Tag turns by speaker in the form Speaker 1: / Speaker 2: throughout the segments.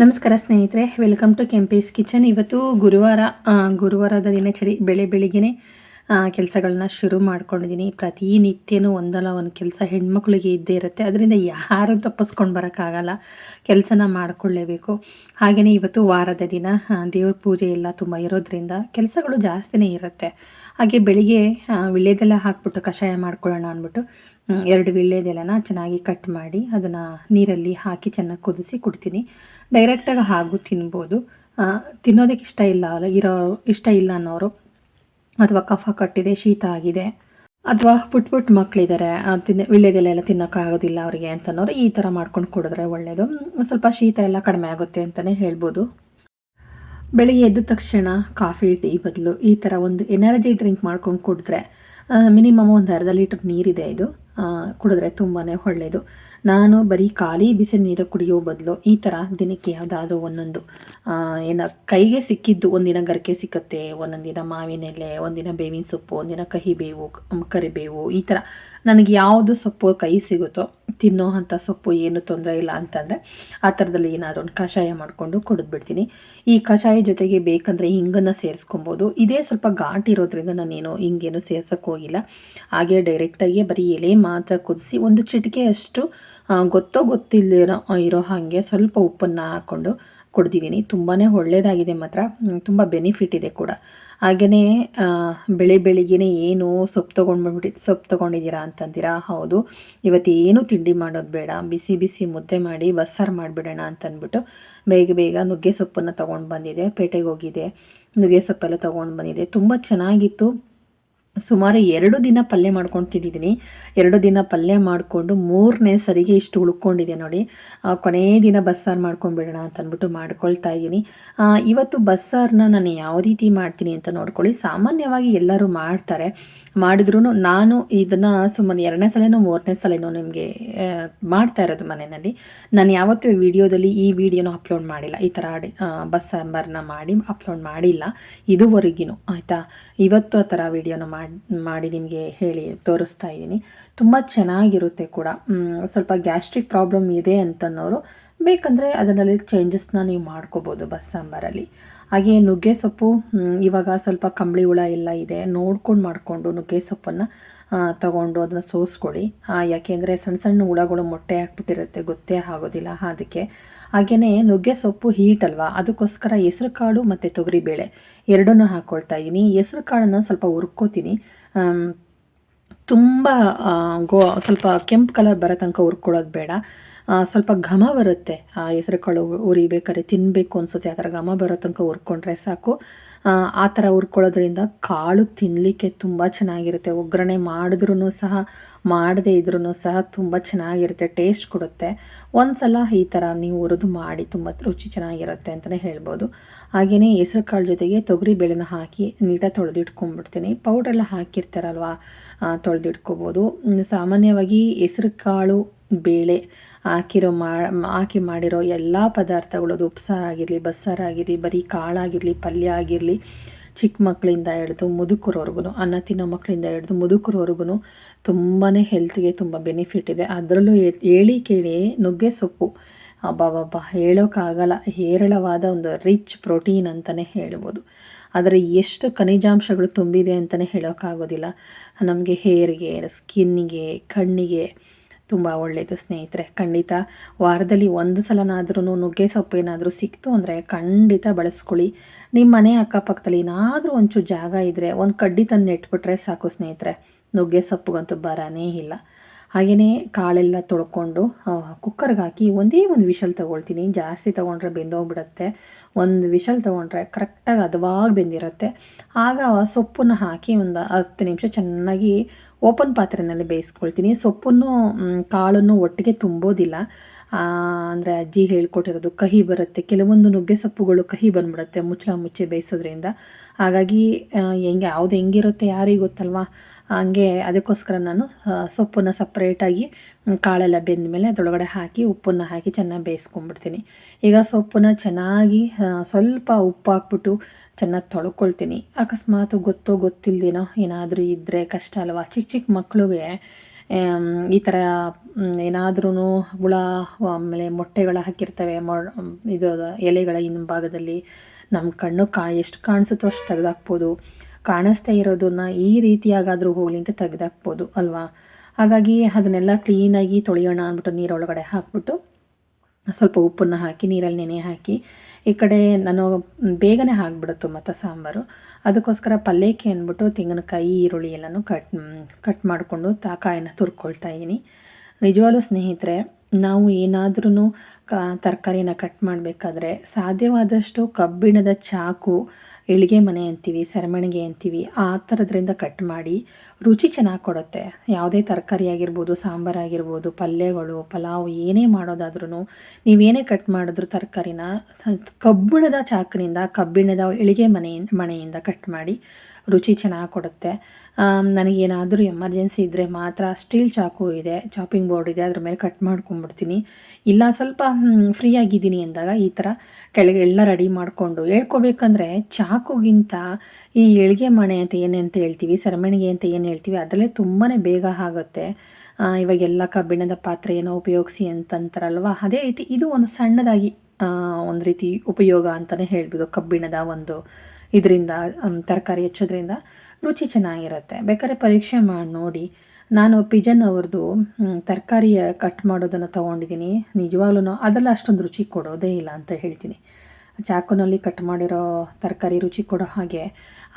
Speaker 1: ನಮಸ್ಕಾರ ಸ್ನೇಹಿತರೆ welcome to ಕೆಂಪೇಸ್ kitchen ಇವತ್ತು ಗುರುವಾರ ಗುರುವಾರದ ದಿನಚರಿ, ಬೆಳೆ ಬೆಳಿಗ್ಗೆನೆ ಕೆಲಸಗಳನ್ನ ಶುರು ಮಾಡ್ಕೊಂಡಿದ್ದೀನಿ ಪ್ರತಿನಿತ್ಯನೂ ಒಂದಲ್ಲ ಒಂದು ಕೆಲಸ ಹೆಣ್ಮಕ್ಳಿಗೆ ಇದ್ದೇ ಇರುತ್ತೆ. ಅದರಿಂದ ಯಾರು ತಪ್ಪಿಸ್ಕೊಂಡು ಬರೋಕ್ಕಾಗಲ್ಲ. ಕೆಲಸನ ಮಾಡಿಕೊಳ್ಳೇಬೇಕು. ಹಾಗೆಯೇ ಇವತ್ತು ವಾರದ ದಿನ ದೇವ್ರ ಪೂಜೆ ಎಲ್ಲ ತುಂಬ ಇರೋದ್ರಿಂದ ಕೆಲಸಗಳು ಜಾಸ್ತಿನೇ ಇರುತ್ತೆ. ಹಾಗೆ ಬೆಳಿಗ್ಗೆ ವಿಳ್ಯದೆಲ್ಲ ಹಾಕ್ಬಿಟ್ಟು ಕಷಾಯ ಮಾಡ್ಕೊಳ್ಳೋಣ ಅಂದ್ಬಿಟ್ಟು ಎರಡು ವೀಳ್ಯದೆಲೆನ ಚೆನ್ನಾಗಿ ಕಟ್ ಮಾಡಿ ಅದನ್ನು ನೀರಲ್ಲಿ ಹಾಕಿ ಚೆನ್ನಾಗಿ ಕುದಿಸಿ ಕುಡ್ತೀನಿ. ಡೈರೆಕ್ಟಾಗಿ ಹಾಗೂ ತಿನ್ಬೋದು. ತಿನ್ನೋದಕ್ಕೆ ಇಷ್ಟ ಇಲ್ಲ ಇರೋ, ಇಷ್ಟ ಇಲ್ಲ ಅನ್ನೋರು. ಅಥವಾ ಕಫ ಕಟ್ಟಿದೆ, ಶೀತ ಆಗಿದೆ. ಅಥವಾ ಪುಟ್ ಪುಟ್ ಮಕ್ಕಳಿದ್ದಾರೆ ತಿನ್ನ ವೀಳ್ಯದೆಲೆ ಎಲ್ಲ ತಿನ್ನೋಕ್ಕಾಗೋದಿಲ್ಲ ಅವರಿಗೆ ಅಂತನೋರು ಈ ಥರ ಮಾಡ್ಕೊಂಡು ಕೊಡಿದ್ರೆ ಒಳ್ಳೆಯದು ಸ್ವಲ್ಪ ಶೀತ ಎಲ್ಲ ಕಡಿಮೆ ಆಗುತ್ತೆ ಅಂತಲೇ ಹೇಳ್ಬೋದು. ಬೆಳಿಗ್ಗೆ ಎದ್ದ ತಕ್ಷಣ ಕಾಫಿ, ಟೀ ಬದಲು ಈ ಥರ ಒಂದು ಎನರ್ಜಿ ಡ್ರಿಂಕ್ ಮಾಡ್ಕೊಂಡು ಕುಡಿದ್ರೆ ಮಿನಿಮಮ್ ಒಂದು ಅರ್ಧ ಲೀಟ್ರ್ ನೀರಿದೆ ಇದು. ಕುಡಿದ್ರೆ ತುಂಬಾ ಒಳ್ಳೆಯದು ನಾನು ಬರೀ ಖಾಲಿ ಬಿಸಿ ನೀರು ಕುಡಿಯೋ ಬದಲು ಈ ಥರ ದಿನಕ್ಕೆ ಯಾವುದಾದ್ರೂ ಒಂದೊಂದು ಏನು ಕೈಗೆ ಸಿಕ್ಕಿದ್ದು ಒಂದಿನ ಗರಿಕೆ ಸಿಕ್ಕತ್ತೆ ಒಂದೊಂದಿನ ದಿನ ಮಾವಿನ ಎಲೆ ಒಂದಿನ ಬೇವಿನ ಸೊಪ್ಪು ಒಂದಿನ ಕಹಿಬೇವು ಬೇವು ಕರಿಬೇವು ಈ ಥರ ನನಗೆ ಯಾವುದು ಸೊಪ್ಪು ಕೈ ಸಿಗುತ್ತೋ ತಿನ್ನೋ ಅಂಥ ಸೊಪ್ಪು ಏನು ತೊಂದರೆ ಇಲ್ಲ ಅಂತಂದರೆ ಆ ಥರದಲ್ಲಿ ಏನಾದರೂ ಒಂದು ಕಷಾಯ ಮಾಡಿಕೊಂಡು ಕುಡಿದ್ಬಿಡ್ತೀನಿ ಈ ಕಷಾಯ ಜೊತೆಗೆ ಬೇಕಂದರೆ ಹಿಂಗನ್ನು ಸೇರಿಸ್ಕೊಬೋದು. ಇದೇ ಸ್ವಲ್ಪ ಘಾಟ್ ಇರೋದ್ರಿಂದ ನಾನೇನು ಹಿಂಗೇನು ಸೇರ್ಸೋಕ್ಕೋಗಿಲ್ಲ ಹಾಗೆ ಡೈರೆಕ್ಟಾಗಿ ಬರೀ ಎಲೆ ಮಾತ್ರ ಕುದಿಸಿ ಒಂದು ಚಿಟಿಕೆಯಷ್ಟು ಗೊತ್ತೋ ಗೊತ್ತಿಲ್ಲದಿರೋ ಇರೋ ಹಾಗೆ ಸ್ವಲ್ಪ ಉಪ್ಪನ್ನು ಹಾಕ್ಕೊಂಡು ಕುಡ್ದಿದ್ದೀನಿ. ತುಂಬಾ ಒಳ್ಳೆಯದಾಗಿದೆ ಮಾತ್ರ. ತುಂಬ ಬೆನಿಫಿಟ್ ಇದೆ ಕೂಡ. ಹಾಗೆಯೇ ಬೆಳೆ ಬೆಳಿಗ್ಗೆ ಏನು ಸೊಪ್ಪು ತೊಗೊಂಡ್ಬಿಟ್ಟು ಸೊಪ್ಪು ತೊಗೊಂಡಿದ್ದೀರಾ ಅಂತಂತೀರಾ? ಹೌದು. ಇವತ್ತು ಏನು ತಿಂಡಿ ಮಾಡೋದು ಬೇಡ. ಬಿಸಿ ಬಿಸಿ ಮುದ್ದೆ ಮಾಡಿ ಬಸ್ಸಾರು ಮಾಡಿಬಿಡೋಣ ಅಂತಂದ್ಬಿಟ್ಟು ಬೇಗ ಬೇಗ ನುಗ್ಗೆ ಸೊಪ್ಪನ್ನು ತೊಗೊಂಡು ಬಂದಿದೆ ಪೇಟೆಗೆ ಹೋಗಿದೆ ನುಗ್ಗೆ ಸೊಪ್ಪೆಲ್ಲ ತೊಗೊಂಡು ಬಂದಿದೆ ತುಂಬ ಚೆನ್ನಾಗಿತ್ತು. ಸುಮಾರು ಎರಡು ದಿನ ಪಲ್ಯ ಮಾಡ್ಕೊಂಡು ತಿಂದಿದ್ದೀನಿ. ಎರಡು ದಿನ ಪಲ್ಯ ಮಾಡಿಕೊಂಡು ಮೂರನೇ ಸರಿಗೆ ಇಷ್ಟು ಉಳ್ಕೊಂಡಿದೆ ನೋಡಿ. ಕೊನೆಯ ಕೊನೇ ದಿನ ಬಸ್ಸಾರು ಮಾಡ್ಕೊಂಡ್ಬಿಡೋಣ ಅಂತ ಅಂದ್ಬಿಟ್ಟು ಮಾಡ್ಕೊಳ್ತಾ ಇದ್ದೀನಿ. ಇವತ್ತು ಬಸ್ಸಾರನ್ನ ನಾನು ಯಾವ ರೀತಿ ಮಾಡ್ತೀನಿ ಅಂತ ನೋಡ್ಕೊಳ್ಳಿ. ಸಾಮಾನ್ಯವಾಗಿ ಎಲ್ಲರೂ ಮಾಡ್ತಾರೆ. ಮಾಡಿದ್ರೂ ನಾನು ಇದನ್ನು ಸುಮ್ಮನೆ ಎರಡನೇ ಸಲನೋ ಮೂರನೇ ಸಲನೋ ನಿಮಗೆ ಮಾಡ್ತಾ ಇರೋದು ಮನೆಯಲ್ಲಿ. ನಾನು ಯಾವತ್ತೂ ವಿಡಿಯೋದಲ್ಲಿ ಈ ವಿಡಿಯೋನ ಅಪ್ಲೋಡ್ ಮಾಡಿಲ್ಲ. ಈ ಥರ ಅಡಿ ಬಸ್ ಸಾಂಬಾರನ್ನ ಮಾಡಿ ಅಪ್ಲೋಡ್ ಮಾಡಿಲ್ಲ. ಇದುವರೆಗಿನೂ, ಆಯಿತಾ? ಇವತ್ತು ಆ ಥರ ವಿಡಿಯೋನ ಮಾಡಿ ಮಾಡಿ ನಿಮಗೆ ಹೇಳಿ ತೋರಿಸ್ತಾ ಇದ್ದೀನಿ. ತುಂಬ ಚೆನ್ನಾಗಿರುತ್ತೆ ಕೂಡ. ಸ್ವಲ್ಪ ಗ್ಯಾಸ್ಟ್ರಿಕ್ ಪ್ರಾಬ್ಲಮ್ ಇದೆ ಅಂತನ್ನೋರು ಬೇಕಂದರೆ ಅದರಲ್ಲಿ ಚೇಂಜಸ್ನ ನೀವು ಮಾಡ್ಕೋಬೋದು ಬಸ್ ಸಾಂಬಾರಲ್ಲಿ ಹಾಗೆ ನುಗ್ಗೆ ಸೊಪ್ಪು ಇವಾಗ ಸ್ವಲ್ಪ ಕಂಬಳಿ ಹುಳ ಎಲ್ಲ ಇದೆ, ನೋಡ್ಕೊಂಡು ಮಾಡಿಕೊಂಡು ನುಗ್ಗೆ ಸೊಪ್ಪನ್ನು ತಗೊಂಡು ಅದನ್ನು ಸೋಸ್ಕೊಳ್ಳಿ. ಯಾಕೆಂದರೆ ಸಣ್ಣ ಸಣ್ಣ ಹುಳಗಳು ಮೊಟ್ಟೆ ಹಾಕ್ಬಿಟ್ಟಿರುತ್ತೆ, ಗೊತ್ತೇ ಆಗೋದಿಲ್ಲ ಅದಕ್ಕೆ. ಹಾಗೆಯೇ ನುಗ್ಗೆ ಸೊಪ್ಪು ಹೀಟ್ ಅಲ್ವಾ, ಅದಕ್ಕೋಸ್ಕರ ಹೆಸ್ರು ಕಾಳು ಮತ್ತು ತೊಗರಿಬೇಳೆ ಎರಡನ್ನೂ ಹಾಕ್ಕೊಳ್ತಾ ಇದ್ದೀನಿ ಹೆಸ್ರು ಕಾಳನ್ನು ಸ್ವಲ್ಪ ಹುರ್ಕೋತೀನಿ. ತುಂಬ ಗೋ ಸ್ವಲ್ಪ ಕೆಂಪು ಕಲರ್ ಬರೋ ತನಕ ಹುರ್ಕೊಳ್ಳೋದು ಬೇಡ. ಸ್ವಲ್ಪ ಘಮ ಬರುತ್ತೆ. ಆ ಹೆಸರು ಕಾಳು ಉರಿಬೇಕಾದ್ರೆ ತಿನ್ನಬೇಕು ಅನಿಸುತ್ತೆ. ಆ ಥರ ಘಮ ಬರೋ ತನಕ ಹುರ್ಕೊಂಡ್ರೆ ಸಾಕು. ಆ, ಆ ಥರ ಹುರ್ಕೊಳ್ಳೋದ್ರಿಂದ ಕಾಳು ತಿನ್ನಲಿಕ್ಕೆ ತುಂಬ ಚೆನ್ನಾಗಿರುತ್ತೆ. ಒಗ್ಗರಣೆ ಮಾಡಿದ್ರೂ ಸಹ ಮಾಡದೇ ಇದ್ರೂ ಸಹ ತುಂಬ ಚೆನ್ನಾಗಿರುತ್ತೆ. ಟೇಸ್ಟ್ ಕೊಡುತ್ತೆ. ಒಂದು ಸಲ ಈ ಥರ ನೀವು ಹುರಿದು ಮಾಡಿ ತುಂಬ ರುಚಿ ಚೆನ್ನಾಗಿರುತ್ತೆ ಅಂತಲೇ ಹೇಳ್ಬೋದು. ಹಾಗೆಯೇ ಹೆಸ್ರು ಕಾಳು ಜೊತೆಗೆ ತೊಗರಿ ಬೇಳೆನ ಹಾಕಿ ನೀಟಾಗಿ ತೊಳೆದಿಟ್ಕೊಂಡ್ಬಿಡ್ತೀನಿ. ಪೌಡ್ರೆಲ್ಲ ಹಾಕಿರ್ತಾರಲ್ವ? ತೊಳೆದಿಟ್ಕೋಬೋದು. ಸಾಮಾನ್ಯವಾಗಿ ಹೆಸ್ರು ಕಾಳು, ಬೇಳೆ ಹಾಕಿರೋ ಮಾ, ಹಾಕಿ ಮಾಡಿರೋ ಎಲ್ಲ ಪದಾರ್ಥಗಳು ಅದು ಉಪ್ಸಾರಾಗಿರಲಿ ಬಸ್ಸಾರಾಗಿರಲಿ ಬರೀ ಕಾಳಾಗಿರಲಿ, ಪಲ್ಯ ಆಗಿರಲಿ, ಚಿಕ್ಕ ಮಕ್ಕಳಿಂದ ಹಿಡಿದು ಮುದುಕರವರೆಗೂ ಅನ್ನ ತಿನ್ನೋ ಮಕ್ಕಳಿಂದ ಹಿಡಿದು ಮುದುಕರವರೆಗೂ ತುಂಬಾ ಹೆಲ್ತ್ಗೆ ತುಂಬ ಬೆನಿಫಿಟ್ ಇದೆ. ಅದರಲ್ಲೂ ಹೇಳಿ ಕೇಳಿ, ನುಗ್ಗೆ ಸೊಪ್ಪು. ಅಬ್ಬಬ್ಬಬ್ಬ, ಹೇಳೋಕ್ಕಾಗಲ್ಲ. ಹೇರಳವಾದ ಒಂದು ರಿಚ್ ಪ್ರೋಟೀನ್ ಅಂತಲೇ ಹೇಳ್ಬೋದು. ಆದರೆ ಎಷ್ಟು ಖನಿಜಾಂಶಗಳು ತುಂಬಿದೆ ಅಂತಲೇ ಹೇಳೋಕ್ಕಾಗೋದಿಲ್ಲ. ನಮಗೆ ಹೇರಿಗೆ, ಸ್ಕಿನ್ನಿಗೆ, ಕಣ್ಣಿಗೆ ತುಂಬ ಒಳ್ಳೆಯದು ಸ್ನೇಹಿತರೆ. ಖಂಡಿತ ವಾರದಲ್ಲಿ ಒಂದು ಸಲನಾದ್ರೂ ನುಗ್ಗೆ ಸೊಪ್ಪು ಏನಾದರೂ ಸಿಕ್ತು ಅಂದರೆ ಖಂಡಿತ ಬಳಸ್ಕೊಳ್ಳಿ. ನಿಮ್ಮ ಮನೆ ಅಕ್ಕಪಕ್ಕದಲ್ಲಿ ಏನಾದರೂ ಒಂಚೂರು ಜಾಗ ಇದ್ದರೆ ಒಂದು ಕಡ್ಡಿ ತಂದು ನೆಟ್ಬಿಟ್ರೆ ಸಾಕು ಸ್ನೇಹಿತರೆ. ನುಗ್ಗೆ ಸೊಪ್ಪುಗಂತೂ ಬರನೇ ಇಲ್ಲ. ಹಾಗೆಯೇ ಕಾಳೆಲ್ಲ ತೊಳ್ಕೊಂಡು ಕುಕ್ಕರ್ಗೆ ಹಾಕಿ ಒಂದೇ ಒಂದು ವಿಷಲ್ ತೊಗೊಳ್ತೀನಿ. ಜಾಸ್ತಿ ತೊಗೊಂಡ್ರೆ ಬೆಂದೋಗ್ಬಿಡುತ್ತೆ. ಒಂದು ವಿಷಲ್ ತೊಗೊಂಡ್ರೆ ಕರೆಕ್ಟಾಗಿ ಹದವಾಗಿ ಬೆಂದಿರುತ್ತೆ. ಆಗ ಸೊಪ್ಪನ್ನು ಹಾಕಿ ಒಂದು ಹತ್ತು ನಿಮಿಷ ಚೆನ್ನಾಗಿ ಓಪನ್ ಪಾತ್ರೆಯಲ್ಲಿ ಬೇಯಿಸ್ಕೊಳ್ತೀನಿ. ಸೊಪ್ಪನ್ನು ಕಾಳನ್ನು ಒಟ್ಟಿಗೆ ತುಂಬೋದಿಲ್ಲ. ಅಂದರೆ ಅಜ್ಜಿ ಹೇಳ್ಕೊಟ್ಟಿರೋದು ಕಹಿ ಬರುತ್ತೆ. ಕೆಲವೊಂದು ನುಗ್ಗೆ ಸೊಪ್ಪುಗಳು ಕಹಿ ಬಂದ್ಬಿಡುತ್ತೆ ಮುಚ್ಚಳ ಮುಚ್ಚಿ ಬೇಯಿಸೋದ್ರಿಂದ. ಹಾಗಾಗಿ ಹೆಂಗೆ, ಯಾವುದು ಹೆಂಗಿರುತ್ತೆ ಯಾರಿಗೆ ಗೊತ್ತಲ್ವಾ? ಹಂಗೆ ಅದಕ್ಕೋಸ್ಕರ ನಾನು ಸೊಪ್ಪನ್ನು ಸಪ್ರೇಟಾಗಿ ಕಾಳೆಲ್ಲ ಬೆಂದ ಮೇಲೆ ಅದರೊಳಗಡೆ ಹಾಕಿ, ಉಪ್ಪನ್ನು ಹಾಕಿ ಚೆನ್ನಾಗಿ ಬೇಯಿಸ್ಕೊಂಡ್ಬಿಡ್ತೀನಿ. ಈಗ ಸೊಪ್ಪನ್ನು ಚೆನ್ನಾಗಿ ಸ್ವಲ್ಪ ಉಪ್ಪು ಹಾಕ್ಬಿಟ್ಟು ಚೆನ್ನಾಗಿ ತೊಳ್ಕೊಳ್ತೀನಿ. ಅಕಸ್ಮಾತ್ ಗೊತ್ತೋ ಗೊತ್ತಿಲ್ಲದೇನೋ ಏನಾದರೂ ಇದ್ದರೆ ಕಷ್ಟ ಅಲ್ವಾ? ಚಿಕ್ಕ ಚಿಕ್ಕ ಮಕ್ಕಳಿಗೆ ಈ ಥರ ಏನಾದ್ರೂ ಹುಳ, ಆಮೇಲೆ ಮೊಟ್ಟೆಗಳು ಹಾಕಿರ್ತವೆ ಮೊ ಇದು, ಎಲೆಗಳ ಹಿಂಭಾಗದಲ್ಲಿ ನಮ್ಮ ಕಣ್ಣು ಕಾ, ಎಷ್ಟು ಕಾಣಿಸುತ್ತೋ ಅಷ್ಟು ತೆಗೆದಾಕ್ಬೋದು. ಕಾಣಿಸ್ತಾ ಇರೋದನ್ನ ಈ ರೀತಿಯಾಗಾದರೂ ಹೋಗಲಿ ಅಂತ ತೆಗೆದಾಕ್ಬೋದು ಅಲ್ವಾ? ಹಾಗಾಗಿ ಅದನ್ನೆಲ್ಲ ಕ್ಲೀನಾಗಿ ತೊಳೆಯೋಣ ಅಂದ್ಬಿಟ್ಟು ನೀರೊಳಗಡೆ ಹಾಕ್ಬಿಟ್ಟು ಸ್ವಲ್ಪ ಉಪ್ಪನ್ನು ಹಾಕಿ, ನೀರಲ್ಲಿ ನೆನೆ ಹಾಕಿ, ಈ ಕಡೆ ನಾನು ಬೇಗನೆ ಆಗಿಬಿಡುತ್ತು ಮತ್ತು ಸಾಂಬಾರು. ಅದಕ್ಕೋಸ್ಕರ ಪಲ್ಯಕ್ಕೆ ಅಂದ್ಬಿಟ್ಟು ತೆಂಗಿನಕಾಯಿ, ಈರುಳ್ಳಿ ಎಲ್ಲನೂ ಕಟ್ ಕಟ್ ಮಾಡಿಕೊಂಡು ತಾಕಾಯನ್ನ ಕಾಯಿನ ತುರ್ಕೊಳ್ತಾ ಇದ್ದೀನಿ. ನಿಜವಾಗ್ಲೂ ಸ್ನೇಹಿತರೆ ನಾವು ಏನಾದ್ರೂ ಕ, ತರಕಾರಿನ ಕಟ್ ಮಾಡಬೇಕಾದ್ರೆ ಸಾಧ್ಯವಾದಷ್ಟು ಕಬ್ಬಿಣದ ಚಾಕು, ಎಳಿಗೆ ಮನೆ ಅಂತೀವಿ, ಸರಮಣಿಗೆ ಅಂತೀವಿ, ಆ ಥರದ್ರಿಂದ ಕಟ್ ಮಾಡಿ ರುಚಿ ಚೆನ್ನಾಗಿ ಕೊಡುತ್ತೆ. ಯಾವುದೇ ತರಕಾರಿ ಆಗಿರ್ಬೋದು, ಸಾಂಬಾರು ಆಗಿರ್ಬೋದು, ಪಲ್ಯಗಳು, ಪಲಾವ್ ಏನೇ ಮಾಡೋದಾದ್ರೂ ನೀವೇನೇ ಕಟ್ ಮಾಡಿದ್ರು ತರಕಾರಿನ ಕಬ್ಬಿಣದ ಚಾಕಿನಿಂದ, ಕಬ್ಬಿಣದ ಎಳಿಗೆ ಮನೆ ಮಣೆಯಿಂದ ಕಟ್ ಮಾಡಿ ರುಚಿ ಚೆನ್ನಾಗಿ ಕೊಡುತ್ತೆ. ನನಗೇನಾದರೂ ಎಮರ್ಜೆನ್ಸಿ ಇದ್ದರೆ ಮಾತ್ರ ಸ್ಟೀಲ್ ಚಾಕು ಇದೆ, ಚಾಪಿಂಗ್ ಬೋರ್ಡ್ ಇದೆ, ಅದ್ರ ಮೇಲೆ ಕಟ್ ಮಾಡ್ಕೊಂಬಿಡ್ತೀನಿ. ಇಲ್ಲ ಸ್ವಲ್ಪ ಫ್ರೀ ಆಗಿದ್ದೀನಿ ಅಂದಾಗ ಈ ಥರ ಕೆಳಗೆ ಎಲ್ಲ ರೆಡಿ ಮಾಡಿಕೊಂಡು ಹೇಳ್ಕೊಬೇಕಂದ್ರೆ ಚಾಕುಗಿಂತ ಈ ಎಳಿಗೆ ಮಣೆ ಅಂತ ಏನೇಂತ ಹೇಳ್ತೀವಿ, ಸೆರಮಣಿಗೆ ಅಂತ ಏನು ಹೇಳ್ತೀವಿ, ಅದರಲ್ಲೇ ತುಂಬಾ ಬೇಗ ಆಗುತ್ತೆ. ಇವಾಗೆಲ್ಲ ಕಬ್ಬಿಣದ ಪಾತ್ರೆ ಏನೋ ಉಪಯೋಗಿಸಿ ಅಂತಂತಾರಲ್ವ? ಅದೇ ರೀತಿ ಇದು ಒಂದು ಸಣ್ಣದಾಗಿ ಒಂದು ರೀತಿ ಉಪಯೋಗ ಅಂತಲೇ ಹೇಳ್ಬೋದು ಕಬ್ಬಿಣದ ಒಂದು ಇದರಿಂದ ತರಕಾರಿ ಹೆಚ್ಚೋದ್ರಿಂದ ರುಚಿ ಚೆನ್ನಾಗಿರುತ್ತೆ. ಬೇಕಾದ್ರೆ ಪರೀಕ್ಷೆ ಮಾಡಿ ನೋಡಿ. ನಾನು ಪಿಜನ್ ಅವ್ರದ್ದು ತರಕಾರಿ ಕಟ್ ಮಾಡೋದನ್ನು ತೊಗೊಂಡಿದ್ದೀನಿ ನಿಜವಾಗ್ಲೂ ಅದರಲ್ಲಿ ಅಷ್ಟೊಂದು ರುಚಿ ಕೊಡೋದೇ ಇಲ್ಲ ಅಂತ ಹೇಳ್ತೀನಿ. ಚಾಕುನಲ್ಲಿ ಕಟ್ ಮಾಡಿರೋ ತರಕಾರಿ ರುಚಿ ಕೊಡೋ ಹಾಗೆ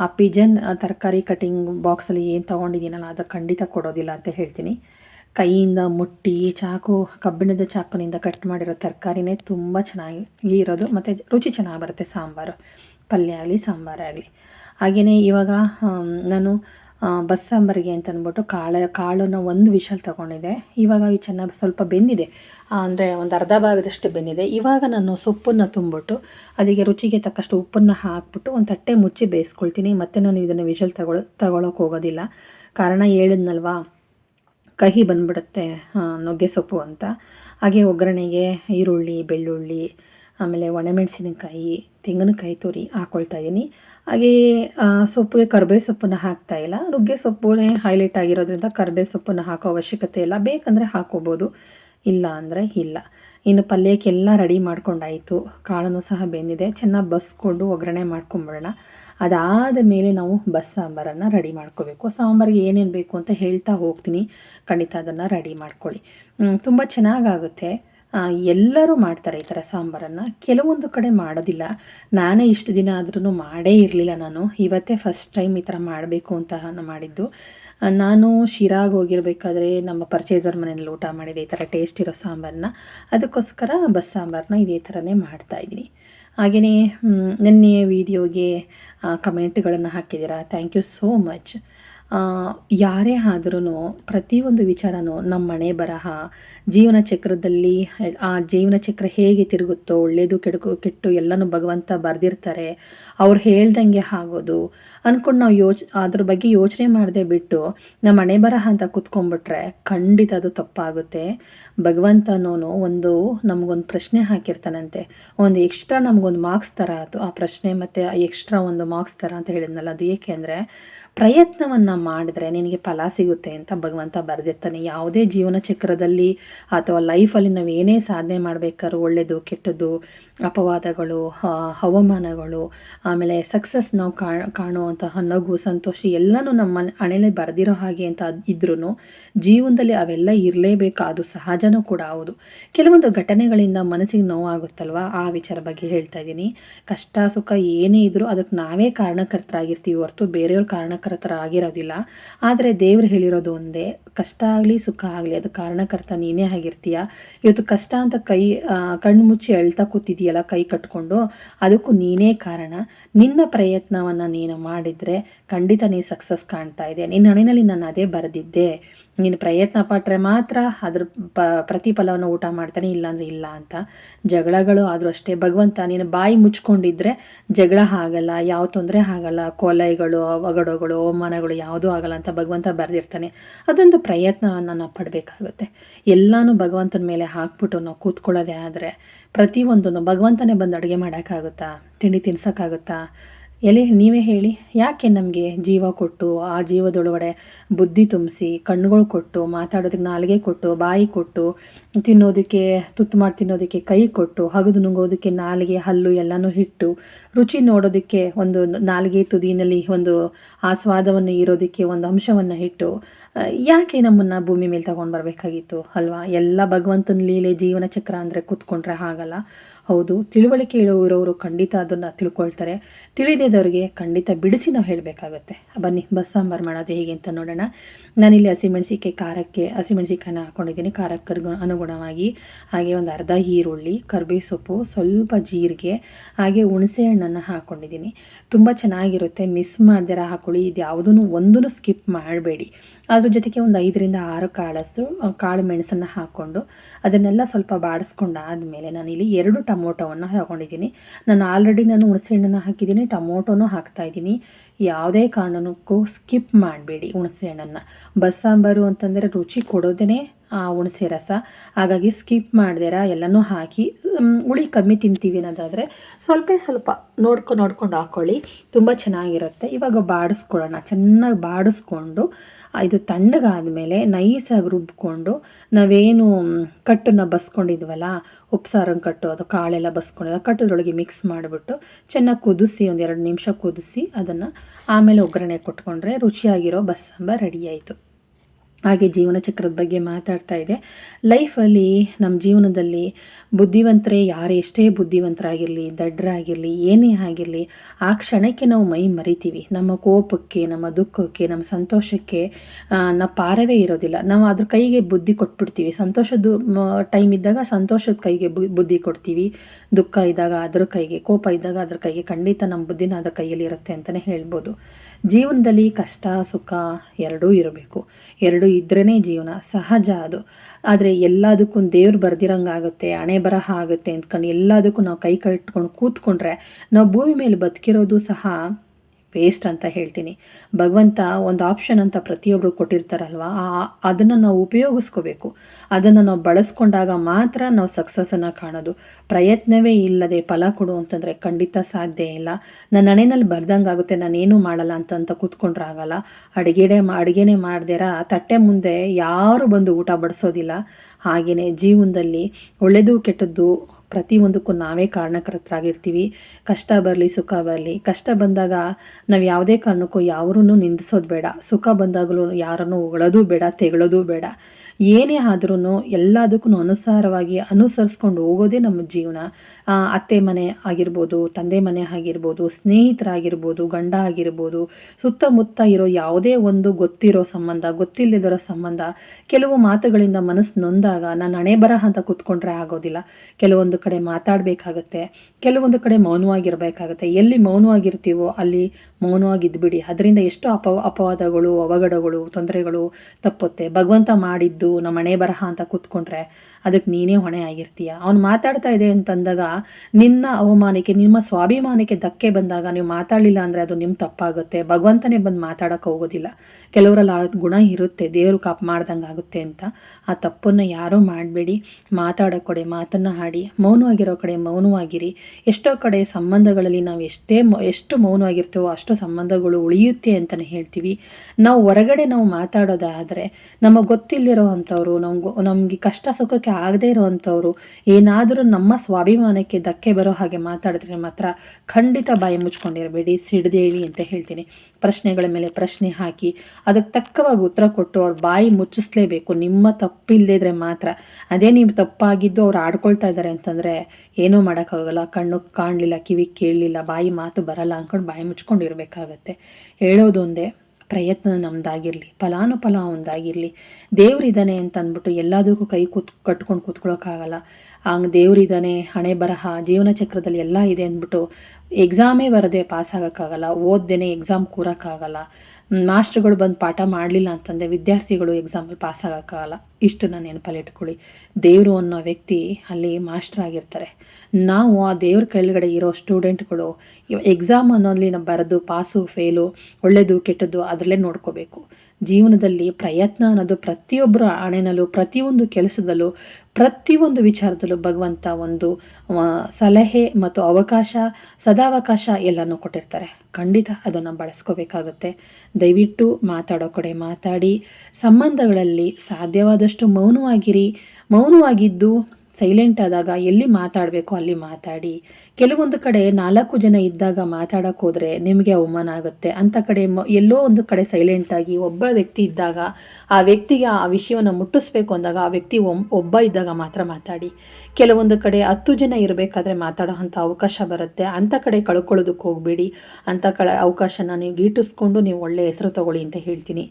Speaker 1: ಆ ಪಿಜನ್ ತರಕಾರಿ ಕಟಿಂಗ್ ಬಾಕ್ಸಲ್ಲಿ ಏನು ತೊಗೊಂಡಿದ್ದೀನಲ್ಲ ಅದು ಖಂಡಿತ ಕೊಡೋದಿಲ್ಲ ಅಂತ ಹೇಳ್ತೀನಿ. ಕೈಯಿಂದ ಮುಟ್ಟಿ, ಚಾಕು, ಕಬ್ಬಿಣದ ಚಾಕುನಿಂದ ಕಟ್ ಮಾಡಿರೋ ತರಕಾರಿನೇ ತುಂಬ ಚೆನ್ನಾಗಿ ಇರೋದು. ಮತ್ತು ರುಚಿ ಚೆನ್ನಾಗಿ ಬರುತ್ತೆ ಸಾಂಬಾರು. ಪಲ್ಯ ಆಗಲಿ, ಸಾಂಬಾರೇ ಆಗಲಿ. ಹಾಗೆಯೇ ಇವಾಗ ನಾನು ಬಸ್ ಸಾಂಬಾರಿಗೆ ಅಂತ ಅಂದ್ಬಿಟ್ಟು ಕಾಳು, ಕಾಳನ್ನು ಒಂದು ವಿಷಲ್ ತೊಗೊಂಡಿದ್ದೆ. ಇವಾಗ ಚೆನ್ನಾಗಿ ಸ್ವಲ್ಪ ಬೆಂದಿದೆ. ಅಂದರೆ ಒಂದು ಅರ್ಧ ಭಾಗದಷ್ಟು ಬೆಂದಿದೆ. ಇವಾಗ ನಾನು ಸೊಪ್ಪನ್ನು ತುಂಬಿಟ್ಟು ಅದಕ್ಕೆ ರುಚಿಗೆ ತಕ್ಕಷ್ಟು ಉಪ್ಪನ್ನು ಹಾಕ್ಬಿಟ್ಟು ಒಂದು ತಟ್ಟೆ ಮುಚ್ಚಿ ಬೇಯಿಸ್ಕೊಳ್ತೀನಿ. ಮತ್ತೆ ನಾನು ಇದನ್ನು ವಿಷಲ್ ತಗೊಳ್ಳೋ ತಗೊಳ್ಳೋಕೆ ಹೋಗೋದಿಲ್ಲ. ಕಾರಣ ಹೇಳಿದ್ನಲ್ವಾ? ಕಹಿ ಬಂದ್ಬಿಡುತ್ತೆ ನುಗ್ಗೆ ಸೊಪ್ಪು ಅಂತ. ಹಾಗೆ ಒಗ್ಗರಣೆಗೆ ಈರುಳ್ಳಿ, ಬೆಳ್ಳುಳ್ಳಿ ಆಮೇಲೆ ಒಣಮೆಣಸಿನಕಾಯಿ, ತೆಂಗಿನಕಾಯಿ ತುರಿ ಹಾಕ್ಕೊಳ್ತಾ ಇದ್ದೀನಿ ಹಾಗೆಯೇ ಸೊಪ್ಪಿಗೆ ಕರ್ಬೇವು ಸೊಪ್ಪನ್ನು ಹಾಕ್ತಾ ಇಲ್ಲ. ನುಗ್ಗೆ ಸೊಪ್ಪುನೇ ಹೈಲೈಟ್ ಆಗಿರೋದ್ರಿಂದ ಕರ್ಬೇವು ಸೊಪ್ಪನ್ನು ಹಾಕೋ ಅವಶ್ಯಕತೆ ಇಲ್ಲ. ಬೇಕಂದರೆ ಹಾಕೋಬೋದು ಇಲ್ಲ ಅಂದರೆ ಇಲ್ಲ. ಇನ್ನು ಪಲ್ಯಕ್ಕೆಲ್ಲ ರೆಡಿ ಮಾಡ್ಕೊಂಡಾಯಿತು. ಕಾಳನ್ನು ಸಹ ಬೆಂದಿದೆ. ಚೆನ್ನಾಗಿ ಬಸ್ಕೊಂಡು ಒಗ್ಗರಣೆ ಮಾಡ್ಕೊಂಬಿಡೋಣ. ಅದಾದ ಮೇಲೆ ನಾವು ಬಸ್ ಸಾಂಬಾರನ್ನು ರೆಡಿ ಮಾಡ್ಕೋಬೇಕು. ಸಾಂಬಾರಿಗೆ ಏನೇನು ಬೇಕು ಅಂತ ಹೇಳ್ತಾ ಹೋಗ್ತೀನಿ. ಖಂಡಿತ ಅದನ್ನು ರೆಡಿ ಮಾಡ್ಕೊಳ್ಳಿ. ತುಂಬ ಚೆನ್ನಾಗಾಗುತ್ತೆ. ಎಲ್ಲರೂ ಮಾಡ್ತಾರೆ ಈ ಥರ ಸಾಂಬಾರನ್ನು. ಕೆಲವೊಂದು ಕಡೆ ಮಾಡೋದಿಲ್ಲ. ನಾನೇ ಇಷ್ಟು ದಿನ ಆದ್ರೂ ಮಾಡೇ ಇರಲಿಲ್ಲ ನಾನು. ಇವತ್ತೇ ಫಸ್ಟ್ ಟೈಮ್ ಈ ಥರ ಮಾಡಬೇಕು ಅಂತ ಮಾಡಿದ್ದು. ನಾನು ಶಿರಾಗ್ ಹೋಗಿರಬೇಕಾದ್ರೆ ನಮ್ಮ ಪರಿಚಯದವ್ರ ಮನೇಲಿ ಊಟ ಮಾಡಿದೆ ಈ ಥರ ಟೇಸ್ಟ್ ಇರೋ ಸಾಂಬಾರನ್ನ ಅದಕ್ಕೋಸ್ಕರ ಬಸ್ ಸಾಂಬಾರನ್ನ ಇದೇ ಥರನೇ ಮಾಡ್ತಾಯಿದ್ದೀನಿ ಹಾಗೆಯೇ ನಿನ್ನೆ ವೀಡಿಯೋಗೆ ಕಮೆಂಟ್ಗಳನ್ನು ಹಾಕಿದ್ದೀರಾ? ಥ್ಯಾಂಕ್ ಯು ಸೋ ಮಚ್ ಯಾರೇ ಆದ್ರೂ ಪ್ರತಿಯೊಂದು ವಿಚಾರನೂ ನಮ್ಮ ಮನೆ ಬರಹ, ಜೀವನ ಚಕ್ರದಲ್ಲಿ, ಆ ಜೀವನ ಚಕ್ರ ಹೇಗೆ ತಿರುಗುತ್ತೋ ಒಳ್ಳೆಯದು ಕೆಡುಕು, ಕೆಟ್ಟು ಎಲ್ಲನೂ ಭಗವಂತ ಬರೆದಿರ್ತಾರೆ. ಅವ್ರು ಹೇಳ್ದಂಗೆ ಆಗೋದು ಅಂದ್ಕೊಂಡು ನಾವು ಯೋಚ, ಅದ್ರ ಬಗ್ಗೆ ಯೋಚನೆ ಮಾಡದೆ ಬಿಟ್ಟು ನಮ್ಮ ಮನೆ ಬರಹ ಅಂತ ಕುತ್ಕೊಂಡ್ಬಿಟ್ರೆ ಖಂಡಿತ ಅದು ತಪ್ಪಾಗುತ್ತೆ. ಭಗವಂತನೋನು ಒಂದು ನಮಗೊಂದು ಪ್ರಶ್ನೆ ಹಾಕಿರ್ತಾನಂತೆ. ಒಂದು ಎಕ್ಸ್ಟ್ರಾ ನಮಗೊಂದು ಮಾರ್ಕ್ಸ್ ಥರ ಅದು, ಆ ಪ್ರಶ್ನೆ ಮತ್ತು ಎಕ್ಸ್ಟ್ರಾ ಒಂದು ಮಾರ್ಕ್ಸ್ ಥರ ಅಂತ ಹೇಳಿದ್ನಲ್ಲ, ಅದು ಏಕೆ ಅಂದರೆ ಪ್ರಯತ್ನವನ್ನು ಮಾಡಿದ್ರೆ ನಿನಗೆ ಫಲ ಸಿಗುತ್ತೆ ಅಂತ ಭಗವಂತ ಬರೆದಿರ್ತಾನೆ. ಯಾವುದೇ ಜೀವನ ಚಕ್ರದಲ್ಲಿ ಅಥವಾ ಲೈಫಲ್ಲಿ ನಾವು ಏನೇ ಸಾಧನೆ ಮಾಡಬೇಕಾದ್ರೂ ಒಳ್ಳೆಯದು ಕೆಟ್ಟದ್ದು ಅಪವಾದಗಳು ಹವಾಮಾನಗಳು ಆಮೇಲೆ ಸಕ್ಸಸ್ ನಾವು ಕಾಣುವಂತಹ ನಗು, ಸಂತೋಷ ಎಲ್ಲನೂ ನಮ್ಮ ಹಣೆಯಲ್ಲಿ ಬರೆದಿರೋ ಹಾಗೆ ಅಂತ ಇದ್ರೂ ಜೀವನದಲ್ಲಿ ಅವೆಲ್ಲ ಇರಲೇಬೇಕು, ಅದು ಸಹಜನೂ ಕೂಡ ಹೌದು. ಕೆಲವೊಂದು ಘಟನೆಗಳಿಂದ ಮನಸ್ಸಿಗೆ ನೋವಾಗುತ್ತಲ್ವ? ಆ ವಿಚಾರ ಬಗ್ಗೆ ಹೇಳ್ತಾ ಇದ್ದೀನಿ. ಕಷ್ಟ, ಸುಖ ಏನೇ ಇದ್ರೂ ಅದಕ್ಕೆ ನಾವೇ ಕಾರಣಕರ್ತರಾಗಿರ್ತೀವಿ ಹೊರತು ಬೇರೆಯವ್ರ ಕಾರಣಕರ್ತರ ಆಗಿರೋದಿಲ್ಲ. ಆದರೆ ದೇವ್ರು ಹೇಳಿರೋದು ಒಂದೇ, ಕಷ್ಟ ಆಗಲಿ, ಸುಖ ಆಗಲಿ, ಅದು ಕಾರಣಕರ್ತ ನೀನೇ ಆಗಿರ್ತೀಯ. ಇವತ್ತು ಕಷ್ಟ ಅಂತ ಕೈ ಕಣ್ಣು ಮುಚ್ಚಿ ಅಳ್ತಾ ಕೂತಿದೆಯಲ್ಲ ಕೈ ಕಟ್ಕೊಂಡು ಅದಕ್ಕೂ ನೀನೇ ಕಾರಣ. ನಿನ್ನ ಪ್ರಯತ್ನವನ್ನು ನೀನು ಮಾಡಿದರೆ ಖಂಡಿತ ನೀ ಸಕ್ಸಸ್ ಕಾಣ್ತಾ ಇದೆ ನಿನ್ನ ಹಣಿನಲ್ಲಿ ನಾನು ಅದೇ ಬರೆದಿದ್ದೆ. ನೀನು ಪ್ರಯತ್ನ ಪಟ್ಟರೆ ಮಾತ್ರ ಅದ್ರ ಪ, ಪ್ರತಿಫಲವನ್ನು ಊಟ ಮಾಡ್ತಾನೆ, ಇಲ್ಲಾಂದರೆ ಇಲ್ಲ ಅಂತ. ಜಗಳಗಳು ಆದರೂ ಅಷ್ಟೇ. ಭಗವಂತ ನೀನು ಬಾಯಿ ಮುಚ್ಕೊಂಡಿದ್ರೆ ಜಗಳ ಆಗಲ್ಲ ಯಾವ ತೊಂದರೆ ಆಗಲ್ಲ ಕೊಲೆಗಳು, ಅವಘಡಗಳು, ಅವಮಾನಗಳು ಯಾವುದೂ ಆಗಲ್ಲ ಅಂತ ಭಗವಂತ ಬರೆದಿರ್ತಾನೆ. ಅದೊಂದು ಪ್ರಯತ್ನವನ್ನು ನಾವು ಪಡಬೇಕಾಗುತ್ತೆ. ಎಲ್ಲನೂ ಭಗವಂತನ ಮೇಲೆ ಹಾಕ್ಬಿಟ್ಟು ನಾವು ಕೂತ್ಕೊಳ್ಳೋದೇ ಆದರೆ ಪ್ರತಿಯೊಂದನ್ನು ಭಗವಂತನೇ ಬಂದು ಅಡುಗೆ ಮಾಡೋಕ್ಕಾಗುತ್ತಾ? ತಿಂಡಿ ತಿನ್ಸೋಕ್ಕಾಗುತ್ತಾ? ಎಲೆ, ನೀವೇ ಹೇಳಿ, ಯಾಕೆ ನಮಗೆ ಜೀವ ಕೊಟ್ಟು, ಆ ಜೀವದೊಳಗಡೆ ಬುದ್ಧಿ ತುಂಬಿಸಿ, ಕಣ್ಣುಗಳು ಕೊಟ್ಟು, ಮಾತಾಡೋದಕ್ಕೆ ನಾಲಿಗೆ ಕೊಟ್ಟು, ಬಾಯಿ ಕೊಟ್ಟು, ತಿನ್ನೋದಕ್ಕೆ, ತುತ್ತು ಮಾಡಿ ತಿನ್ನೋದಕ್ಕೆ ಕೈ ಕೊಟ್ಟು, ಹಗದು ನುಂಗೋದಕ್ಕೆ ನಾಲಿಗೆ, ಹಲ್ಲು ಎಲ್ಲನೂ ಇಟ್ಟು ರುಚಿ ನೋಡೋದಕ್ಕೆ ಒಂದು ನಾಲಿಗೆ ತುದಿನಲ್ಲಿ ಒಂದು ಆಸ್ವಾದವನ್ನು ಇರೋದಕ್ಕೆ ಒಂದು ಅಂಶವನ್ನು ಇಟ್ಟು ಯಾಕೆ ನಮ್ಮನ್ನು ಭೂಮಿ ಮೇಲೆ ತಗೊಂಡು ಬರಬೇಕಾಗಿತ್ತು, ಅಲ್ವಾ? ಎಲ್ಲ ಭಗವಂತನ ಲೀಲೆ, ಜೀವನ ಚಕ್ರ ಅಂದರೆ ಕೂತ್ಕೊಂಡ್ರೆ ಆಗಲ್ಲ ಹೌದು, ತಿಳುವಳಿಕೆ ಇರೋರು ಖಂಡಿತ ಅದನ್ನು ತಿಳ್ಕೊಳ್ತಾರೆ. ತಿಳಿದಿದ್ದವ್ರಿಗೆ ಖಂಡಿತ ಬಿಡಿಸಿ ನಾವು ಹೇಳಬೇಕಾಗುತ್ತೆ. ಬನ್ನಿ, ಬಸ್ ಸಾಂಬಾರು ಮಾಡೋದು ಹೇಗೆ ಅಂತ ನೋಡೋಣ. ನಾನಿಲ್ಲಿ ಹಸಿಮೆಣಸಿಕಾಯಿ ಖಾರಕ್ಕೆ ಹಸಿಮೆಣಸಿಕಾಯಿನ ಹಾಕ್ಕೊಂಡಿದ್ದೀನಿ ಖಾರಕ್ಕೆ ಅನುಗುಣವಾಗಿ ಹಾಗೆ ಒಂದು ಅರ್ಧ ಈರುಳ್ಳಿ ಕರ್ಬೇವು ಸೊಪ್ಪು ಸ್ವಲ್ಪ ಜೀರಿಗೆ, ಹಾಗೆ ಹುಣಸೆ ಹಣ್ಣನ್ನು ಹಾಕ್ಕೊಂಡಿದ್ದೀನಿ ತುಂಬ ಚೆನ್ನಾಗಿರುತ್ತೆ. ಮಿಸ್ ಮಾಡ್ದಿರ ಹಾಕೊಳ್ಳಿ ಇದು ಯಾವುದೂ ಒಂದೂ ಸ್ಕಿಪ್ ಮಾಡಬೇಡಿ. ಅದ್ರ ಜೊತೆಗೆ ಒಂದು ಐದರಿಂದ ಆರು ಕಾಳಸು ಕಾಳು ಮೆಣಸನ್ನು ಹಾಕ್ಕೊಂಡು ಅದನ್ನೆಲ್ಲ ಸ್ವಲ್ಪ ಬಾಡಿಸ್ಕೊಂಡಾದಮೇಲೆ ನಾನಿಲ್ಲಿ ಎರಡು ಟೊಮೊಟೊವನ್ನು ಹಾಕೊಂಡಿದ್ದೀನಿ ನಾನು ಆಲ್ರೆಡಿ ನಾನು ಹುಣಸೆಹಣ್ಣನ್ನು ಹಾಕಿದ್ದೀನಿ, ಟೊಮೊಟೊನೂ ಹಾಕ್ತಾಯಿದ್ದೀನಿ ಯಾವುದೇ ಕಾರಣಕ್ಕೂ ಸ್ಕಿಪ್ ಮಾಡಬೇಡಿ ಹುಣಸೆಹಣ್ಣನ್ನು. ಬಸ್ಸಾಂಬಾರು ಅಂತಂದರೆ ರುಚಿ ಕೊಡೋದೇ ಹುಣಸೆ ರಸ. ಹಾಗಾಗಿ ಸ್ಕಿಪ್ ಮಾಡ್ದಿರ, ಎಲ್ಲನೂ ಹಾಕಿ ಹುಳಿ ಕಮ್ಮಿ ತಿಂತೀವಿ ಅನ್ನೋದಾದರೆ ಸ್ವಲ್ಪ ಸ್ವಲ್ಪ ನೋಡ್ಕೊಂಡು ನೋಡ್ಕೊಂಡು ಹಾಕ್ಕೊಳ್ಳಿ ತುಂಬ ಚೆನ್ನಾಗಿರುತ್ತೆ. ಇವಾಗ ಬಾಡಿಸ್ಕೊಳ್ಳೋಣ. ಚೆನ್ನಾಗಿ ಬಾಡಿಸ್ಕೊಂಡು, ಇದು ತಣ್ಣಗಾದಮೇಲೆ ನೈಸಾಗಿ ರುಬ್ಕೊಂಡು, ನಾವೇನು ಕಟ್ಟನ್ನು ಬಸ್ಕೊಂಡಿದ್ವಲ್ಲ, ಉಪ್ಸಾರನ ಕಟ್ಟು, ಅದು ಕಾಳೆಲ್ಲ ಬಸ್ಕೊಂಡಿದ್ದ ಕಟ್ಟದ್ರೊಳಗೆ ಮಿಕ್ಸ್ ಮಾಡಿಬಿಟ್ಟು ಚೆನ್ನಾಗಿ ಕುದಿಸಿ ಒಂದೆರಡು ನಿಮಿಷ ಕುದಿಸಿ, ಅದನ್ನು ಆಮೇಲೆ ಒಗ್ಗರಣೆ ಕೊಟ್ಕೊಂಡ್ರೆ ರುಚಿಯಾಗಿರೋ ಬಸ್ಸಾಂಬಾರು ರೆಡಿ ಆಯಿತು. ಹಾಗೆ ಜೀವನ ಚಕ್ರದ ಬಗ್ಗೆ ಮಾತಾಡ್ತಾ ಇದೆ. ಲೈಫಲ್ಲಿ ನಮ್ಮ ಜೀವನದಲ್ಲಿ ಬುದ್ಧಿವಂತರೇ ಯಾರು, ಎಷ್ಟೇ ಬುದ್ಧಿವಂತರಾಗಿರಲಿ, ದಡ್ಡರಾಗಿರಲಿ, ಏನೇ ಆಗಿರಲಿ, ಆ ಕ್ಷಣಕ್ಕೆ ನಾವು ಮೈ ಮರಿತೀವಿ. ನಮ್ಮ ಕೋಪಕ್ಕೆ, ನಮ್ಮ ದುಃಖಕ್ಕೆ, ನಮ್ಮ ಸಂತೋಷಕ್ಕೆ ನಾವು ಪಾರವೇ ಇರೋದಿಲ್ಲ. ನಾವು ಅದ್ರ ಕೈಗೆ ಬುದ್ಧಿ ಕೊಟ್ಬಿಡ್ತೀವಿ. ಸಂತೋಷದ ಟೈಮ್ ಇದ್ದಾಗ ಸಂತೋಷದ ಕೈಗೆ ಬುದ್ಧಿ ಕೊಡ್ತೀವಿ. ದುಃಖ ಇದ್ದಾಗ ಅದ್ರ ಕೈಗೆ, ಕೋಪ ಇದ್ದಾಗ ಅದ್ರ ಕೈಗೆ ಖಂಡಿತ ನಮ್ಮ ಬುದ್ಧಿನ ಅದ್ರ ಕೈಯಲ್ಲಿ ಇರುತ್ತೆ ಅಂತಲೇ ಹೇಳ್ಬೋದು. ಜೀವನದಲ್ಲಿ ಕಷ್ಟ, ಸುಖ ಎರಡೂ ಇರಬೇಕು. ಎರಡೂ ಇದ್ರೇ ಜೀವನ, ಸಹಜ ಅದು. ಆದರೆ ಎಲ್ಲದಕ್ಕೂ ದೇವ್ರು ಬರ್ದಿರಂಗಾಗುತ್ತೆ, ಹಣೆ ಬರಹ ಆಗುತ್ತೆ ಅಂದ್ಕೊಂಡು ಎಲ್ಲದಕ್ಕೂ ನಾವು ಕೈ ಕಟ್ಕೊಂಡು ಕೂತ್ಕೊಂಡ್ರೆ, ನಾವು ಭೂಮಿ ಮೇಲೆ ಬದುಕಿರೋದು ಸಹ ವೇಸ್ಟ್ ಅಂತ ಹೇಳ್ತೀನಿ. ಭಗವಂತ ಒಂದು ಆಪ್ಷನ್ ಅಂತ ಪ್ರತಿಯೊಬ್ಬರು ಕೊಟ್ಟಿರ್ತಾರಲ್ವ, ಆ, ಅದನ್ನು ನಾವು ಉಪಯೋಗಿಸ್ಕೋಬೇಕು. ಅದನ್ನು ನಾವು ಬಳಸ್ಕೊಂಡಾಗ ಮಾತ್ರ ನಾವು ಸಕ್ಸಸ್ಸನ್ನು ಕಾಣೋದು. ಪ್ರಯತ್ನವೇ ಇಲ್ಲದೆ ಫಲ ಕೊಡು ಅಂತಂದರೆ ಖಂಡಿತ ಸಾಧ್ಯ ಇಲ್ಲ. ನನ್ನ ಹಣೆನಲ್ಲಿ ಬರ್ದಂಗೆ ಆಗುತ್ತೆ ನಾನೇನು ಮಾಡಲ್ಲ ಅಂತಂತ ಕೂತ್ಕೊಂಡ್ರೆ ಆಗಲ್ಲ. ಅಡುಗೆನೇ ಅಡುಗೆನೇ ಮಾಡ್ದಿರ, ತಟ್ಟೆ ಮುಂದೆ ಯಾರು ಬಂದು ಊಟ ಬಡಿಸೋದಿಲ್ಲ. ಹಾಗೆಯೇ ಜೀವನದಲ್ಲಿ ಒಳ್ಳೆಯದು ಕೆಟ್ಟದ್ದು ಪ್ರತಿಯೊಂದಕ್ಕೂ ನಾವೇ ಕಾರಣಕರ್ತರಾಗಿರ್ತೀವಿ. ಕಷ್ಟ ಬರಲಿ, ಸುಖ ಬರಲಿ. ಕಷ್ಟ ಬಂದಾಗ ನಾವು ಯಾವುದೇ ಕಾರಣಕ್ಕೂ ಯಾರನ್ನೂ ನಿಂದಿಸೋದು ಬೇಡ. ಸುಖ ಬಂದಾಗಲೂ ಯಾರನ್ನು ಹೊಗಳೋದು ಬೇಡ, ತೆಗಳೋದು ಬೇಡ. ಏನೇ ಆದ್ರೂ ಎಲ್ಲದಕ್ಕೂ ಅನುಸಾರವಾಗಿ ಅನುಸರಿಸ್ಕೊಂಡು ಹೋಗೋದೇ ನಮ್ಮ ಜೀವನ. ಅತ್ತೆ ಮನೆ ಆಗಿರ್ಬೋದು, ತಂದೆ ಮನೆ ಆಗಿರ್ಬೋದು, ಸ್ನೇಹಿತರಾಗಿರ್ಬೋದು, ಗಂಡ ಆಗಿರ್ಬೋದು, ಸುತ್ತಮುತ್ತ ಇರೋ ಯಾವುದೇ ಒಂದು ಗೊತ್ತಿರೋ ಸಂಬಂಧ ಗೊತ್ತಿಲ್ಲದಿರೋ ಸಂಬಂಧ, ಕೆಲವು ಮಾತುಗಳಿಂದ ಮನಸ್ಸು ನೊಂದಾಗ ನಾನು ಹಣೆ ಬರಹ ಅಂತ ಕೂತ್ಕೊಂಡ್ರೆ ಆಗೋದಿಲ್ಲ. ಕೆಲವೊಂದು ಕಡೆ ಮಾತಾಡಬೇಕಾಗತ್ತೆ, ಕೆಲವೊಂದು ಕಡೆ ಮೌನವಾಗಿರಬೇಕಾಗತ್ತೆ. ಎಲ್ಲಿ ಮೌನವಾಗಿರ್ತೀವೋ ಅಲ್ಲಿ ಮೌನವಾಗಿದ್ದುಬಿಡಿ ಅದರಿಂದ ಎಷ್ಟೋ ಅಪ ಅಪವಾದಗಳು, ಅವಘಡಗಳು, ತೊಂದರೆಗಳು ತಪ್ಪುತ್ತೆ. ಭಗವಂತ ಮಾಡಿದ್ದು ನಮ್ಮ ಮನೆ ಬರಹ ಅಂತ ಕೂತ್ಕೊಂಡ್ರೆ ಅದಕ್ಕೆ ನೀನೇ ಹೊಣೆ ಆಗಿರ್ತೀಯ. ಅವ್ನು ಮಾತಾಡ್ತಾ ಇದೆ ಅಂತಂದಾಗ ನಿನ್ನ ಅವಮಾನಕ್ಕೆ, ನಿಮ್ಮ ಸ್ವಾಭಿಮಾನಕ್ಕೆ ಧಕ್ಕೆ ಬಂದಾಗ ನೀವು ಮಾತಾಡಲಿಲ್ಲ ಅಂದರೆ ಅದು ನಿಮ್ಮ ತಪ್ಪಾಗುತ್ತೆ. ಭಗವಂತನೇ ಬಂದು ಮಾತಾಡೋಕೆ ಹೋಗೋದಿಲ್ಲ. ಕೆಲವರಲ್ಲಿ ಆ ಗುಣ ಇರುತ್ತೆ. ದೇವರು ಕಾಪ್ ಮಾಡ್ದಂಗೆ ಆಗುತ್ತೆ ಅಂತ. ಆ ತಪ್ಪನ್ನು ಯಾರೂ ಮಾಡಬೇಡಿ. ಮಾತಾಡೋ ಕಡೆ ಮಾತನ್ನು ಹಾಡಿ ಮೌನವಾಗಿರೋ ಕಡೆ ಮೌನವಾಗಿರಿ. ಎಷ್ಟೋ ಕಡೆ ಸಂಬಂಧಗಳಲ್ಲಿ ನಾವು ಎಷ್ಟೇ ಎಷ್ಟು ಮೌನವಾಗಿರ್ತೀವೋ ಅಷ್ಟು ಸಂಬಂಧಗಳು ಉಳಿಯುತ್ತೆ ಅಂತಲೇ ಹೇಳ್ತೀವಿ. ನಾವು ಹೊರಗಡೆ ನಾವು ಮಾತಾಡೋದಾದರೆ ನಮಗೆ ಗೊತ್ತಿಲ್ಲದಿರೋ ಅಂಥವ್ರು ನಮ್ಗೆ, ನಮಗೆ ಕಷ್ಟ ಸುಖಕ್ಕೆ ಆಗದೇ ಇರೋವಂಥವ್ರು, ಏನಾದರೂ ನಮ್ಮ ಸ್ವಾಭಿಮಾನಕ್ಕೆ ಧಕ್ಕೆ ಬರೋ ಹಾಗೆ ಮಾತಾಡಿದ್ರೆ ಮಾತ್ರ ಖಂಡಿತ ಬಾಯಿ ಮುಚ್ಕೊಂಡಿರಬೇಡಿ, ಸಿಡ್ದೇಳಿ ಅಂತ ಹೇಳ್ತೀನಿ. ಪ್ರಶ್ನೆಗಳ ಮೇಲೆ ಪ್ರಶ್ನೆ ಹಾಕಿ, ಅದಕ್ಕೆ ತಕ್ಕವಾಗಿ ಉತ್ತರ ಕೊಟ್ಟು ಅವ್ರ ಬಾಯಿ ಮುಚ್ಚಿಸ್ಲೇಬೇಕು. ನಿಮ್ಮ ತಪ್ಪಿಲ್ಲದೆ ಇದ್ರೆ ಮಾತ್ರ. ಅದೇ ನೀವು ತಪ್ಪಾಗಿದ್ದು ಅವ್ರು ಆಡ್ಕೊಳ್ತಾ ಇದ್ದಾರೆ ಅಂತಂದರೆ ಏನೂ ಮಾಡೋಕ್ಕಾಗಲ್ಲ. ಕಣ್ಣು ಕಾಣಲಿಲ್ಲ, ಕಿವಿ ಕೇಳಲಿಲ್ಲ, ಬಾಯಿ ಮಾತು ಬರಲ್ಲ ಅಂದ್ಕೊಂಡು ಬಾಯಿ ಮುಚ್ಕೊಂಡಿರಬೇಕಾಗತ್ತೆ. ಹೇಳೋದೊಂದೇ. ಪ್ರಯತ್ನ ನಮ್ಮದಾಗಿರಲಿ ಫಲಾನುಫಲ ಒಂದಾಗಿರಲಿ ದೇವರಿದ್ದಾನೆ ಅಂತ ಅಂದ್ಬಿಟ್ಟು ಎಲ್ಲದಕ್ಕೂ ಕೈ ಕೂತ್, ಕಟ್ಕೊಂಡು ಕೂತ್ಕೊಳ್ಳೋಕ್ಕಾಗಲ್ಲ ಹಂಗೆ ದೇವ್ರಿದ್ದಾನೆ ಹಣೆ ಬರಹ, ಜೀವನ ಚಕ್ರದಲ್ಲಿ ಎಲ್ಲ ಇದೆ ಅಂದ್ಬಿಟ್ಟು ಎಕ್ಸಾಮೇ ಬರದೆ ಪಾಸ್ ಆಗೋಕ್ಕಾಗಲ್ಲ, ಓದ್ದೇನೆ ಎಕ್ಸಾಮ್ ಕೂರೋಕ್ಕಾಗಲ್ಲ ಮಾಸ್ಟ್ರುಗಳು ಬಂದು ಪಾಠ ಮಾಡಲಿಲ್ಲ ಅಂತಂದರೆ ವಿದ್ಯಾರ್ಥಿಗಳು ಎಕ್ಸಾಮಲ್ಲಿ ಪಾಸ್ ಆಗೋಕ್ಕಾಗಲ್ಲ. ಇಷ್ಟನ್ನು ನೆನಪಲ್ಲಿ ಇಟ್ಕೊಳ್ಳಿ. ದೇವರು ಅನ್ನೋ ವ್ಯಕ್ತಿ ಅಲ್ಲಿ ಮಾಸ್ಟರ್ ಆಗಿರ್ತಾರೆ. ನಾವು ಆ ದೇವ್ರ ಕೆಳಗಡೆ ಇರೋ ಸ್ಟೂಡೆಂಟ್ಗಳು ಎಕ್ಸಾಮ್ ಅನ್ನೋಲ್ಲಿ ನಾವು ಬರೆದು ಪಾಸು ಫೇಲು ಒಳ್ಳೆಯದು ಕೆಟ್ಟದ್ದು ಅದರಲ್ಲೇ ನೋಡ್ಕೋಬೇಕು. ಜೀವನದಲ್ಲಿ ಪ್ರಯತ್ನ ಅನ್ನೋದು ಪ್ರತಿಯೊಬ್ಬರ ಹಣೆನಲ್ಲೂ ಪ್ರತಿಯೊಂದು ಕೆಲಸದಲ್ಲೂ, ಪ್ರತಿಯೊಂದು ವಿಚಾರದಲ್ಲೂ ಭಗವಂತ ಒಂದು ಸಲಹೆ ಮತ್ತು ಅವಕಾಶ, ಸದಾವಕಾಶ ಎಲ್ಲನೂ ಕೊಟ್ಟಿರ್ತಾರೆ. ಖಂಡಿತ ಅದನ್ನು ಬಳಸ್ಕೋಬೇಕಾಗುತ್ತೆ. ದಯವಿಟ್ಟು ಮಾತಾಡೋ ಕಡೆ ಮಾತಾಡಿ. ಸಂಬಂಧಗಳಲ್ಲಿ ಸಾಧ್ಯವಾದಷ್ಟು ಮೌನವಾಗಿರಿ. ಮೌನವಾಗಿದ್ದು ಸೈಲೆಂಟ್ ಆದಾಗ ಎಲ್ಲಿ ಮಾತಾಡಬೇಕು ಅಲ್ಲಿ ಮಾತಾಡಿ. ಕೆಲವೊಂದು ಕಡೆ ನಾಲ್ಕು ಜನ ಇದ್ದಾಗ ಮಾತಾಡೋಕೆ ಹೋದರೆ ನಿಮಗೆ ಅವಮಾನ ಆಗುತ್ತೆ. ಅಂಥ ಕಡೆ ಎಲ್ಲೋ ಒಂದು ಕಡೆ ಸೈಲೆಂಟಾಗಿ ಒಬ್ಬ ವ್ಯಕ್ತಿ ಇದ್ದಾಗ ಆ ವ್ಯಕ್ತಿಗೆ ಆ ವಿಷಯವನ್ನು ಮುಟ್ಟಿಸ್ಬೇಕು ಅಂದಾಗ ಆ ವ್ಯಕ್ತಿ ಒಬ್ಬ ಇದ್ದಾಗ ಮಾತ್ರ ಮಾತಾಡಿ. ಕೆಲವೊಂದು ಕಡೆ ಹತ್ತು ಜನ ಇರಬೇಕಾದ್ರೆ ಮಾತಾಡೋ ಅವಕಾಶ ಬರುತ್ತೆ. ಅಂಥ ಕಡೆ ಕಳ್ಕೊಳ್ಳೋದಕ್ಕೆ ಹೋಗಬೇಡಿ. ಅಂಥ ಕಡೆ ಅವಕಾಶನ ನೀವು ಗೀಟಿಸ್ಕೊಂಡು ನೀವು ಒಳ್ಳೆಯ ಹೆಸರು ತಗೊಳ್ಳಿ ಅಂತ ಹೇಳ್ತೀನಿ.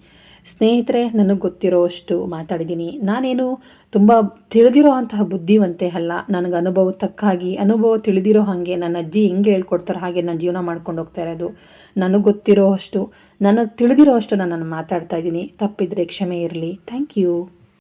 Speaker 1: ಸ್ನೇಹಿತರೆ, ನನಗೆ ಗೊತ್ತಿರೋ ಅಷ್ಟು ಮಾತಾಡಿದ್ದೀನಿ ನಾನೇನು ತುಂಬ ತಿಳಿದಿರೋ ಅಂತಹ ಬುದ್ಧಿವಂತೆ ಅಲ್ಲ. ನನಗೆ ಅನುಭವ ತಕ್ಕಾಗಿ, ಅನುಭವ ತಿಳಿದಿರೋ ಹಾಗೆ ನನ್ನ ಅಜ್ಜಿ ಹೆಂಗೆ ಹೇಳ್ಕೊಡ್ತಾರೋ ಹಾಗೆ ನಾನು ಜೀವನ ಮಾಡ್ಕೊಂಡು ಹೋಗ್ತಾ ಇರೋದು. ನನಗೆ ಗೊತ್ತಿರೋ ಅಷ್ಟು ನನಗೆ ತಿಳಿದಿರೋ ಅಷ್ಟು ನಾನು ಮಾತಾಡ್ತಾ ಇದ್ದೀನಿ. ತಪ್ಪಿದರೆ ಕ್ಷಮೆ ಇರಲಿ. Thank you.